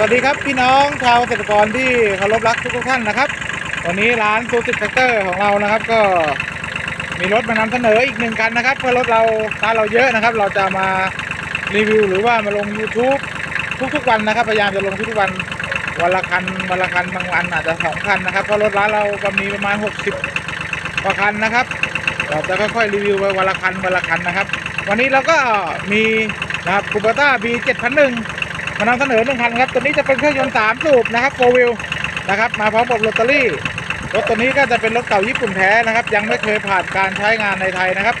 สวัสดีครับพี่น้องชาวเกษตรกรที่เคารพรักทุกๆท่านนะครับ วันนี้ร้านซูซิแท็กเตอร์ของเรานะครับ ก็มีรถมานำเสนออีกหนึ่งคันนะครับ เพื่อรถเราถ้าเราเยอะนะครับ เราจะมารีวิวหรือว่ามาลง YouTube ทุกๆวันนะครับ พยายามจะลงทุกๆวันวันละคันวันละคันบางวันอาจจะสองคันนะครับเพราะรถร้านเราก็มีประมาณ 60กว่าคันนะครับ เราจะค่อยๆรีวิวไปวันละคันวันละคันนะครับ วันนี้เราก็มีนะครับคูเปต้า B 7001 มานำเสนอหนึ่งคันครับตัวนี้จะเป็นเครื่องยนต์สามสูบนะครับโฟวิลนะครับมาพร้อมกับลอตเตอรี่รถตัวนี้ก็จะเป็นรถเก่าญี่ปุ่นแท้นะครับ ยังไม่เคยผ่านการใช้งานในไทยนะครับ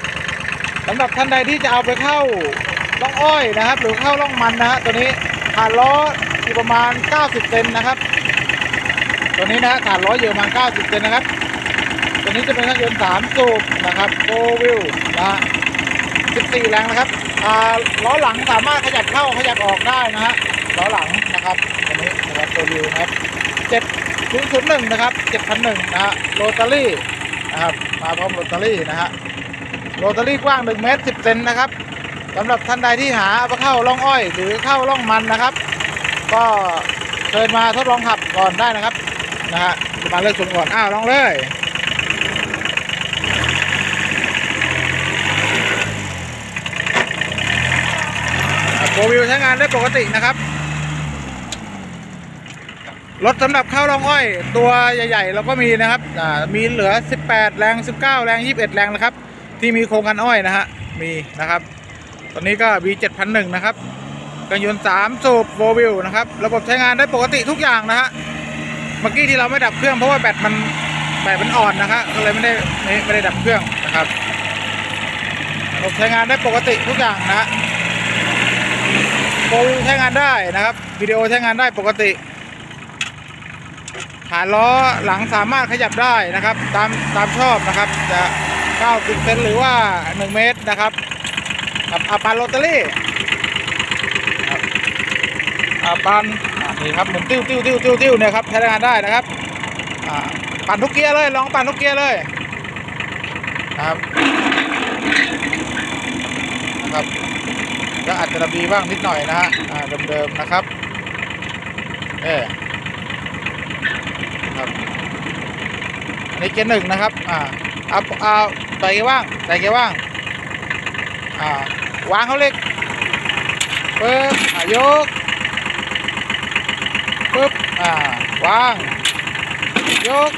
สำหรับท่านใดที่จะเอาไปเข้าล่องอ้อยนะครับ หรือเข้าล่องมันนะฮะตัวนี้ฐานล้ออยู่ประมาณ 90เซนนะครับ ตัวนี้นะฮะฐานล้ออยู่ประมาณ 90เซนนะครับ ตัวนี้จะเป็นเครื่องยนต์สามสูบนะครับโฟวิลนะ14แรงนะครับ ล้อหลังสามารถขยับเข้าขยับออกได้นะฮะล้อหลังนะครับตัวนี้นะครับตัววิวนะครับ7001นย์หนึ่งนะครับ7001นหนึ่งนะฮะโรตารี่นะครับมาพร้อมโรตารี่นะฮะโรตารี่กว้าง1เมตร10เซนนะครับสำหรับท่านใดที่หาเอาเข้าร่องอ้อย หรือเข้าร่องมันนะครับ ก็เชิญมาทดลองขับก่อนได้นะครับนะฮะมาเลือกชมก่อนอ้าวลองเลย โฟวิวใช้งานได้ปกตินะครับ รถสำหรับเข้ารองอ้อย ตัวใหญ่ๆเราก็มีนะครับมีเหลือ 18 แรง 19 แรง 21 แรงนะครับ ที่มีโครงกันอ้อยนะฮะมีนะครับ ตอนนี้ก็ V 7001 นะครับกันยนต์3สูบโฟวิวนะครับ ระบบใช้งานได้ปกติทุกอย่างนะฮะเมื่อกี้ที่เราไม่ดับเครื่องเพราะว่าแบตมันแบตมันอ่อนนะครับก็เลยไม่ได้ไม่ไม่ได้ดับเครื่องนะครับระบบใช้งานได้ปกติทุกอย่างนะฮะ โฟล์ใช้งานได้นะครับวิดีโอใช้งานได้ปกติฐานล้อหลังสามารถขยับได้นะครับ ตามตามชอบนะครับ จะ 90 เซนหรือว่า 1 เมตรนะครับกับอาปานโรตารี่อาปานอ่านี่ครับหมุนติ้วติ้วติ้วติ้วติ้วเนี่ยครับใช้งานได้นะครับอ่าปั่นทุกเกียร์เลยลองปั่นทุกเกียร์เลยครับนะครับ ก็อาจจะระบีบ้างนิดหน่อยนะฮะเดิมๆนะครับเออครับอันนี้เกียร์หนึ่งนะครับอ่าเอาเอาใส่เกียร์ว่างใส่เกียร์ว่างอ่าวางเขาเล็กปึ๊บอ่ายกปึ๊บอ่าวางยก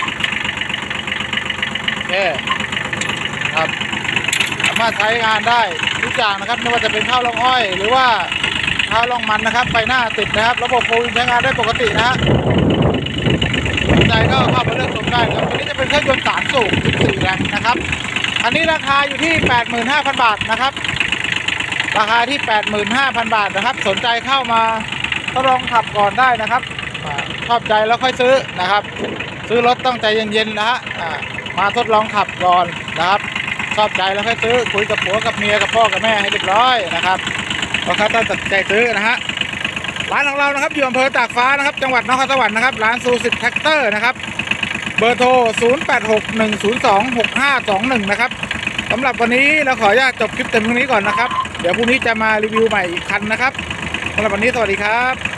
โอเคครับามารถใช้งานได้ทุกอย่างนะครับ ไม่ว่าจะเป็นข้าวลองอ้อย หรือว่าข้าวลองมันนะครับไฟหน้าติดนะครับ ระบบโฟล์ใช้งานได้ปกตินะฮะสนใจก็เข้ามาเลือกชมได้ครับตัวนี้จะเป็นเครื่องยนต์สามสูบ14แรงนะครับ อันนี้ราคาอยู่ที่ 85,000 บาทนะครับ ราคาที่ 85,000 บาทนะครับ สนใจเข้ามาทดลองขับก่อนได้นะครับชอบใจแล้วค่อยซื้อนะครับ ซื้อรถต้องใจเย็นๆนะฮะมาทดลองขับก่อนนะครับ ชอบใจแล้วค่อยซื้อคุยกับผัวกับเมียกับพ่อกับแม่ให้เรียบร้อยนะครับเพราะเขาต้องตัดใจซื้อนะฮะร้านของเรานะครับอยู่อำเภอตากฟ้านะครับ จังหวัดนครสวรรค์นะครับร้านซูสิตแท็กเตอร์นะครับ เบอร์โทร 0861026521 นะครับสำหรับวันนี้เราขออนุญาตจบคลิปเต็มตรงนี้ก่อนนะครับ เดี๋ยวพรุ่งนี้จะมารีวิวใหม่อีกคันนะครับสำหรับวันนี้สวัสดีครับ